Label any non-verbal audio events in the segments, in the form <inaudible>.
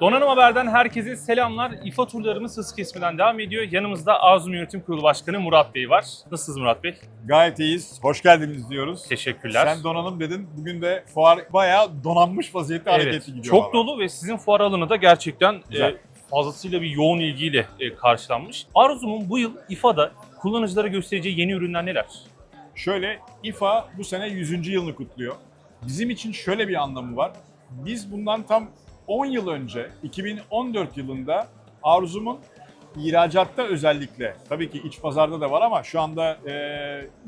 Donanım Haber'den herkese selamlar. İFA turlarımız hız kesmeden devam ediyor. Yanımızda Arzum Yönetim Kurulu Başkanı Murat Bey var. Nasılsınız Murat Bey? Gayet iyiyiz. Hoş geldiniz diyoruz. Teşekkürler. Sen donanım dedin. Bugün de fuar bayağı donanmış vaziyette evet, hareketli gidiyor. çok valla. dolu ve sizin fuar alanı da gerçekten Güzel. e, fazlasıyla bir yoğun ilgiyle e, karşılanmış. Arzum'un bu yıl İFA'da kullanıcılara göstereceği yeni ürünler neler? Şöyle İFA bu sene 100. yılını kutluyor. Bizim için şöyle bir anlamı var. Biz bundan tam 10 yıl önce 2014 yılında Arzum'un ihracatta özellikle tabii ki iç pazarda da var ama şu anda e,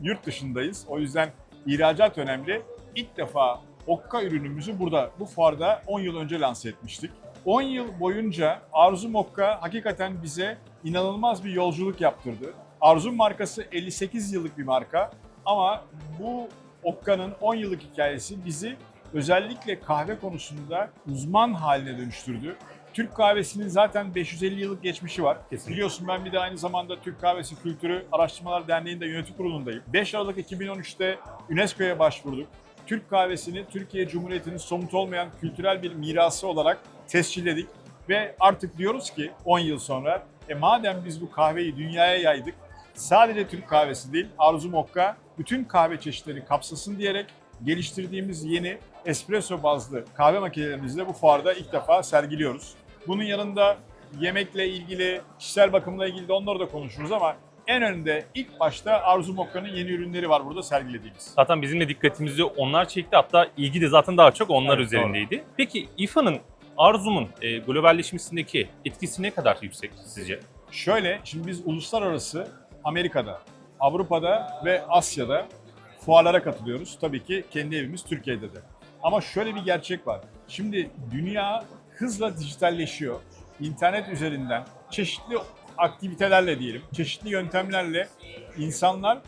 yurt dışındayız. O yüzden ihracat önemli. İlk defa Okka ürünümüzü burada bu fuarda 10 yıl önce lanse etmiştik. 10 yıl boyunca Arzum Okka hakikaten bize inanılmaz bir yolculuk yaptırdı. Arzum markası 58 yıllık bir marka ama bu Okka'nın 10 yıllık hikayesi bizi özellikle kahve konusunda uzman haline dönüştürdü. Türk kahvesinin zaten 550 yıllık geçmişi var. Kesinlikle. Biliyorsun ben bir de aynı zamanda Türk Kahvesi Kültürü Araştırmalar Derneği'nde yönetim kurulundayım. 5 Aralık 2013'te UNESCO'ya başvurduk. Türk kahvesini Türkiye Cumhuriyeti'nin somut olmayan kültürel bir mirası olarak tescilledik. Ve artık diyoruz ki 10 yıl sonra e madem biz bu kahveyi dünyaya yaydık sadece Türk kahvesi değil Arzu Mokka bütün kahve çeşitlerini kapsasın diyerek geliştirdiğimiz yeni espresso bazlı kahve makinelerimizi de bu fuarda ilk defa sergiliyoruz. Bunun yanında yemekle ilgili, kişisel bakımla ilgili de onları da konuşuruz ama en önde ilk başta Arzu Mokka'nın yeni ürünleri var burada sergilediğimiz. Zaten bizim de dikkatimizi onlar çekti. Hatta ilgi de zaten daha çok onlar Evet, üzerindeydi. Peki İFA'nın Arzum'un e, globalleşmesindeki etkisi ne kadar yüksek sizce? Şöyle, şimdi biz uluslararası Amerika'da, Avrupa'da ve Asya'da fuarlara katılıyoruz. Tabii ki kendi evimiz Türkiye'de de. Ama şöyle bir gerçek var. Şimdi dünya hızla dijitalleşiyor. İnternet üzerinden çeşitli aktivitelerle diyelim, çeşitli yöntemlerle insanlar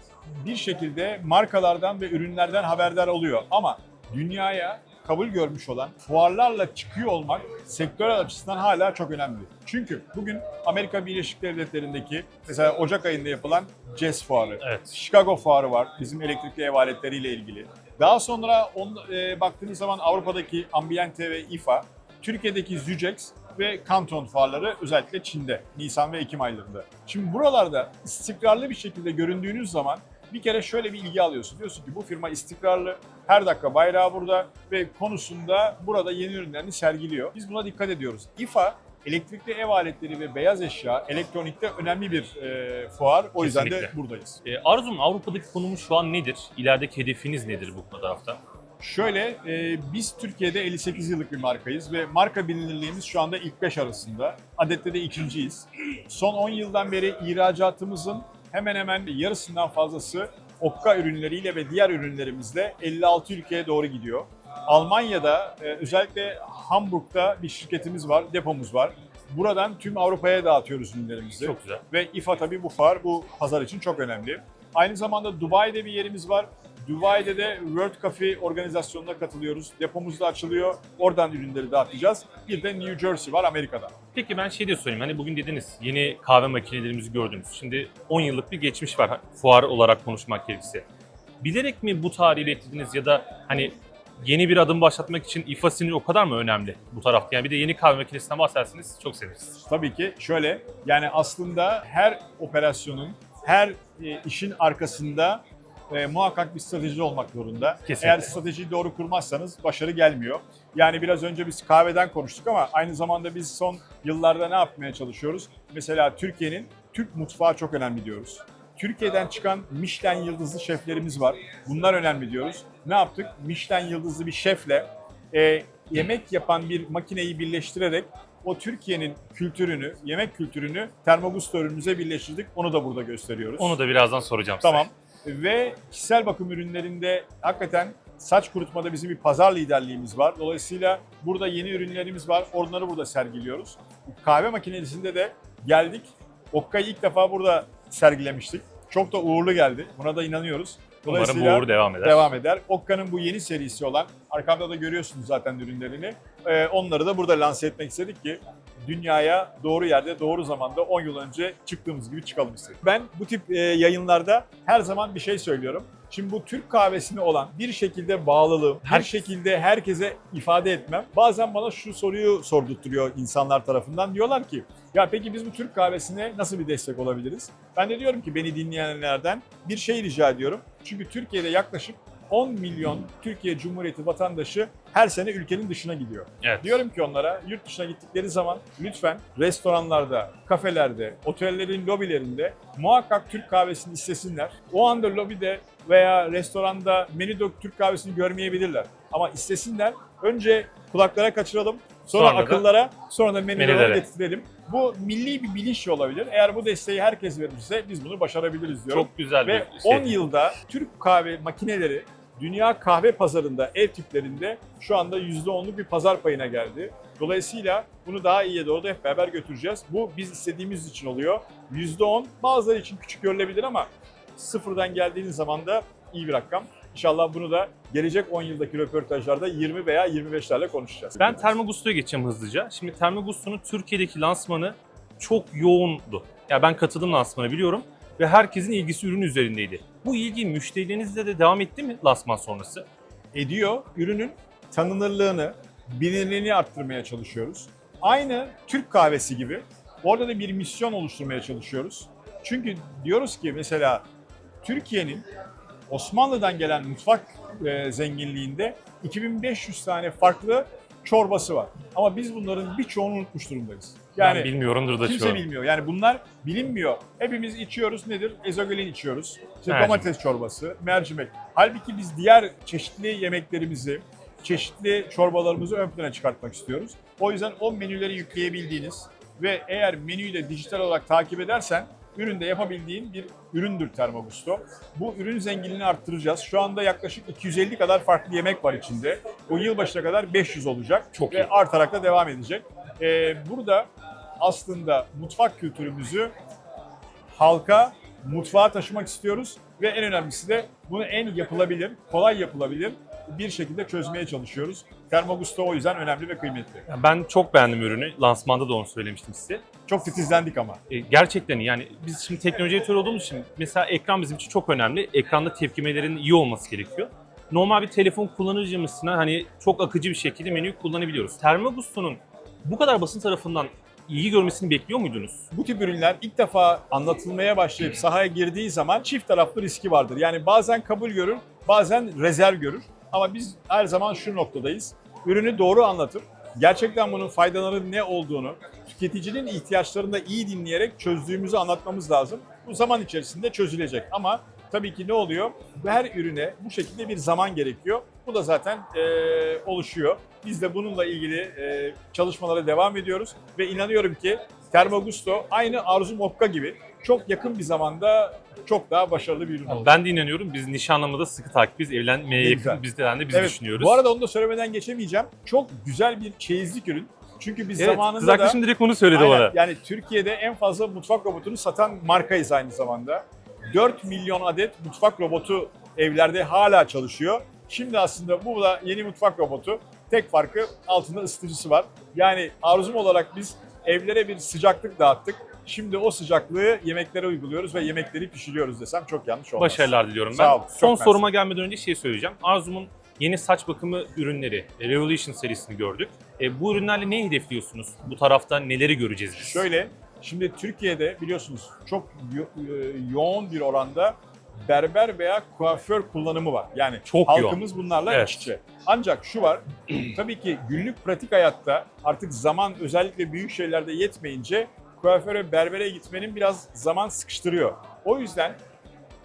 bir şekilde markalardan ve ürünlerden haberdar oluyor. Ama dünyaya kabul görmüş olan fuarlarla çıkıyor olmak sektörel açısından hala çok önemli. Çünkü bugün Amerika Birleşik Devletleri'ndeki mesela Ocak ayında yapılan CES fuarı, Evet. Chicago fuarı var bizim elektrikli ev aletleriyle ilgili. Daha sonra on, e, baktığınız zaman Avrupa'daki Ambiente ve IFA, Türkiye'deki Zücex ve Kanton fuarları özellikle Çin'de Nisan ve Ekim aylarında. Şimdi buralarda istikrarlı bir şekilde göründüğünüz zaman bir kere şöyle bir ilgi alıyorsun. Diyorsun ki bu firma istikrarlı, her dakika bayrağı burada ve konusunda burada yeni ürünlerini sergiliyor. Biz buna dikkat ediyoruz. IFA elektrikli ev aletleri ve beyaz eşya, elektronikte önemli bir e, fuar. O yüzden de Kesinlikle. buradayız. E, Arzum'un Avrupa'daki konumu şu an nedir? İlerideki hedefiniz nedir bu tarafta? Şöyle, e, biz Türkiye'de 58 yıllık bir markayız ve marka bilinirliğimiz şu anda ilk 5 arasında. Adette de ikinciyiz. Son 10 yıldan beri ihracatımızın hemen hemen yarısından fazlası Okka ürünleriyle ve diğer ürünlerimizle 56 ülkeye doğru gidiyor. Almanya'da e, özellikle Hamburg'da bir şirketimiz var, depomuz var. Buradan tüm Avrupa'ya dağıtıyoruz ürünlerimizi. Çok güzel. Ve İFA tabii bu fuar bu pazar için çok önemli. Aynı zamanda Dubai'de bir yerimiz var. Dubai'de de World Coffee organizasyonuna katılıyoruz. Depomuz da açılıyor. Oradan ürünleri dağıtacağız. Bir de New Jersey var Amerika'da. Peki ben şey de sorayım. Hani bugün dediniz yeni kahve makinelerimizi gördünüz. Şimdi 10 yıllık bir geçmiş var fuar olarak konuşmak gerekirse. Bilerek mi bu tarihi ilettirdiniz ya da hani yeni bir adım başlatmak için İFA sinir o kadar mı önemli bu tarafta? Yani bir de yeni kahve makinesinden bahserseniz çok seviniriz. Tabii ki şöyle yani aslında her operasyonun, her e, işin arkasında e, muhakkak bir strateji olmak zorunda. Kesinlikle. Eğer stratejiyi doğru kurmazsanız başarı gelmiyor. Yani biraz önce biz kahveden konuştuk ama aynı zamanda biz son yıllarda ne yapmaya çalışıyoruz? Mesela Türkiye'nin Türk mutfağı çok önemli diyoruz. Türkiye'den çıkan Michelin yıldızlı şeflerimiz var. Bunlar önemli diyoruz. Ne yaptık? Michelin yıldızlı bir şefle e, yemek yapan bir makineyi birleştirerek o Türkiye'nin kültürünü, yemek kültürünü termogusto ürünümüze birleştirdik. Onu da burada gösteriyoruz. Onu da birazdan soracağım size. Tamam. Ve kişisel bakım ürünlerinde hakikaten saç kurutmada bizim bir pazar liderliğimiz var. Dolayısıyla burada yeni ürünlerimiz var. Onları burada sergiliyoruz. Kahve makinesinde de geldik. Okka'yı ilk defa burada sergilemiştik. Çok da uğurlu geldi. Buna da inanıyoruz. Umarım bu uğur devam eder. devam eder. Okka'nın bu yeni serisi olan, arkamda da görüyorsunuz zaten ürünlerini. Ee, onları da burada lanse etmek istedik ki dünyaya doğru yerde, doğru zamanda 10 yıl önce çıktığımız gibi çıkalım istedik. Ben bu tip e, yayınlarda her zaman bir şey söylüyorum. Şimdi bu Türk kahvesine olan bir şekilde bağlılığım, her şekilde herkese ifade etmem. Bazen bana şu soruyu sordurturuyor insanlar tarafından. Diyorlar ki ya peki biz bu Türk kahvesine nasıl bir destek olabiliriz? Ben de diyorum ki beni dinleyenlerden bir şey rica ediyorum. Çünkü Türkiye'de yaklaşık 10 milyon Türkiye Cumhuriyeti vatandaşı her sene ülkenin dışına gidiyor. Evet. Diyorum ki onlara yurt dışına gittikleri zaman lütfen restoranlarda, kafelerde, otellerin lobilerinde muhakkak Türk kahvesini istesinler. O anda lobide veya restoranda menüde Türk kahvesini görmeyebilirler. Ama istesinler. Önce kulaklara kaçıralım. Sonra, Sonra da akıllara, sonra da menülere getirelim. Bu milli bir bilinç olabilir. Eğer bu desteği herkes verirse biz bunu başarabiliriz diyorum. Çok güzel Ve bir şey. 10 yılda Türk kahve makineleri dünya kahve pazarında, ev tiplerinde şu anda %10'luk bir pazar payına geldi. Dolayısıyla bunu daha iyiye doğru da hep beraber götüreceğiz. Bu biz istediğimiz için oluyor. %10 bazıları için küçük görülebilir ama sıfırdan geldiğiniz zaman da iyi bir rakam. İnşallah bunu da gelecek 10 yıldaki röportajlarda 20 veya 25'lerle konuşacağız. Ben Termogusto'ya geçeceğim hızlıca. Şimdi Termogusto'nun Türkiye'deki lansmanı çok yoğundu. Ya ben katıldım lansmana biliyorum ve herkesin ilgisi ürün üzerindeydi. Bu ilgi müşterilerinizle de devam etti mi lansman sonrası? ediyor. Ürünün tanınırlığını, bilinirliğini arttırmaya çalışıyoruz. Aynı Türk kahvesi gibi orada da bir misyon oluşturmaya çalışıyoruz. Çünkü diyoruz ki mesela Türkiye'nin Osmanlı'dan gelen mutfak e, zenginliğinde 2500 tane farklı çorbası var. Ama biz bunların birçoğunu unutmuş durumdayız. ben bilmiyorumdur da Kimse an. bilmiyor. Yani bunlar bilinmiyor. Hepimiz içiyoruz nedir? Ezogelin içiyoruz. İşte Mercimek. domates çorbası, mercimek. Halbuki biz diğer çeşitli yemeklerimizi, çeşitli çorbalarımızı ön plana çıkartmak istiyoruz. O yüzden o menüleri yükleyebildiğiniz ve eğer menüyü de dijital olarak takip edersen üründe yapabildiğin bir üründür Termogusto. Bu ürün zenginliğini arttıracağız. Şu anda yaklaşık 250 kadar farklı yemek var içinde. O yılbaşına kadar 500 olacak. Çok ve iyi. artarak da devam edecek. Ee, burada aslında mutfak kültürümüzü halka, mutfağa taşımak istiyoruz ve en önemlisi de bunu en yapılabilir, kolay yapılabilir bir şekilde çözmeye çalışıyoruz. Termogusto o yüzden önemli ve kıymetli. Ya Ben çok beğendim ürünü. Lansmanda da onu söylemiştim size. Çok titizlendik ama. E, gerçekten yani biz şimdi teknoloji editörü olduğumuz için mesela ekran bizim için çok önemli. Ekranda tepkimelerin iyi olması gerekiyor. Normal bir telefon kullanıcımızsına hani çok akıcı bir şekilde menüyü kullanabiliyoruz. Termogusto'nun bu kadar basın tarafından iyi görmesini bekliyor muydunuz? Bu tip ürünler ilk defa anlatılmaya başlayıp sahaya girdiği zaman çift taraflı riski vardır. Yani bazen kabul görür, bazen rezerv görür. Ama biz her zaman şu noktadayız. Ürünü doğru anlatır. Gerçekten bunun faydalarının ne olduğunu, tüketicinin ihtiyaçlarını da iyi dinleyerek çözdüğümüzü anlatmamız lazım. Bu zaman içerisinde çözülecek. Ama tabii ki ne oluyor? Her ürüne bu şekilde bir zaman gerekiyor. Bu da zaten eee, oluşuyor. Biz de bununla ilgili eee, çalışmalara devam ediyoruz ve inanıyorum ki Termogusto aynı Arzu Mokka gibi çok yakın bir zamanda çok daha başarılı bir ürün olacak. Ben de inanıyorum. Biz nişanlamada sıkı takibiz. Evlenmeye Ne yakın bizden de biz evet, düşünüyoruz. Bu arada onu da söylemeden geçemeyeceğim. Çok güzel bir çeyizlik ürün. Çünkü biz evet, zamanında kız da arkadaşım direkt onu söyledi Aynen. bana. Yani Türkiye'de en fazla mutfak robotunu satan markayız aynı zamanda. 4 milyon adet mutfak robotu evlerde hala çalışıyor. Şimdi aslında bu da yeni mutfak robotu. Tek farkı altında ısıtıcısı var. Yani arzum olarak biz evlere bir sıcaklık dağıttık. Şimdi o sıcaklığı yemeklere uyguluyoruz ve yemekleri pişiriyoruz desem çok yanlış olmaz. Başarılar diliyorum ben. Sağ ol, Son mersi. soruma gelmeden önce şey söyleyeceğim. Arzum'un yeni saç bakımı ürünleri, Revolution serisini gördük. E, bu ürünlerle ne hedefliyorsunuz? Bu tarafta neleri göreceğiz biz? Şöyle, şimdi Türkiye'de biliyorsunuz çok yo- e, yoğun bir oranda berber veya kuaför kullanımı var. Yani Çok halkımız bunlarla Evet. iç içe. Ancak şu var, <clears throat> tabii ki günlük pratik hayatta artık zaman özellikle büyük şeylerde yetmeyince kuaföre, berbere gitmenin biraz zaman sıkıştırıyor. O yüzden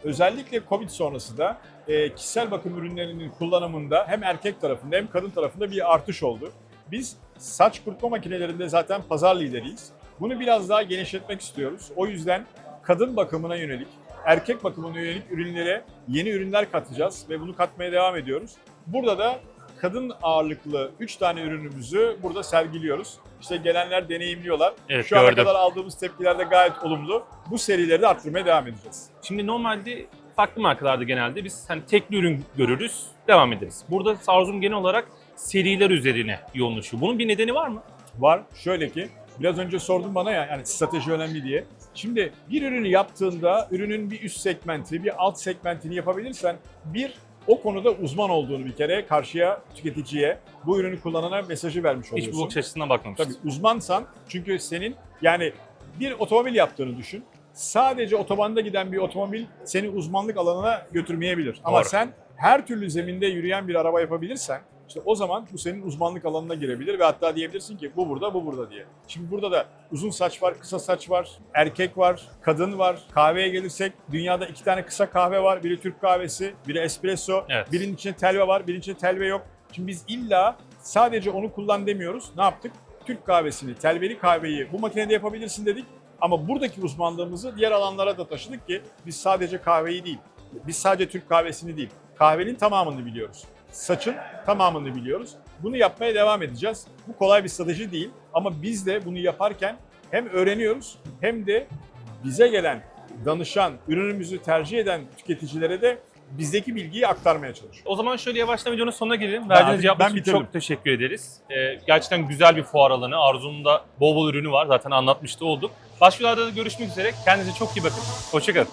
özellikle Covid sonrası da e, kişisel bakım ürünlerinin kullanımında hem erkek tarafında hem kadın tarafında bir artış oldu. Biz saç kurutma makinelerinde zaten pazar lideriyiz. Bunu biraz daha genişletmek istiyoruz. O yüzden kadın bakımına yönelik, erkek bakımına yönelik ürünlere yeni ürünler katacağız ve bunu katmaya devam ediyoruz. Burada da kadın ağırlıklı 3 tane ürünümüzü burada sergiliyoruz. İşte gelenler deneyimliyorlar. Evet, Şu ana gördüm. kadar aldığımız tepkiler de gayet olumlu. Bu serileri de arttırmaya devam edeceğiz. Şimdi normalde farklı markalarda genelde biz hani tekli ürün görürüz, devam ederiz. Burada Arzum genel olarak seriler üzerine yoğunlaşıyor. Bunun bir nedeni var mı? Var. Şöyle ki Biraz önce sordun bana ya yani strateji önemli diye. Şimdi bir ürünü yaptığında ürünün bir üst segmenti, bir alt segmentini yapabilirsen bir o konuda uzman olduğunu bir kere karşıya tüketiciye bu ürünü kullanana mesajı vermiş Hiç oluyorsun. bu bakış açısından bakmamıştım. Tabii uzmansan çünkü senin yani bir otomobil yaptığını düşün. Sadece otobanda giden bir otomobil seni uzmanlık alanına götürmeyebilir. Ama Doğru. sen her türlü zeminde yürüyen bir araba yapabilirsen işte o zaman bu senin uzmanlık alanına girebilir ve hatta diyebilirsin ki bu burada bu burada diye. Şimdi burada da uzun saç var, kısa saç var, erkek var, kadın var. Kahveye gelirsek dünyada iki tane kısa kahve var. Biri Türk kahvesi, biri espresso. Evet. Birinin içinde telve var, birinin içinde telve yok. Şimdi biz illa sadece onu kullan demiyoruz. Ne yaptık? Türk kahvesini, telveli kahveyi bu makinede yapabilirsin dedik. Ama buradaki uzmanlığımızı diğer alanlara da taşıdık ki biz sadece kahveyi değil, biz sadece Türk kahvesini değil, kahvenin tamamını biliyoruz. Saçın tamamını biliyoruz. Bunu yapmaya devam edeceğiz. Bu kolay bir strateji değil ama biz de bunu yaparken hem öğreniyoruz hem de bize gelen danışan, ürünümüzü tercih eden tüketicilere de bizdeki bilgiyi aktarmaya çalışıyoruz. O zaman şöyle yavaştan videonun sonuna gelelim. Verdiğiniz cevaplar için bitirdim. çok teşekkür ederiz. Ee, gerçekten güzel bir fuar alanı. Arzu'nun da bol bol ürünü var. Zaten anlatmış da olduk. Başka da görüşmek üzere. Kendinize çok iyi bakın. Hoşçakalın.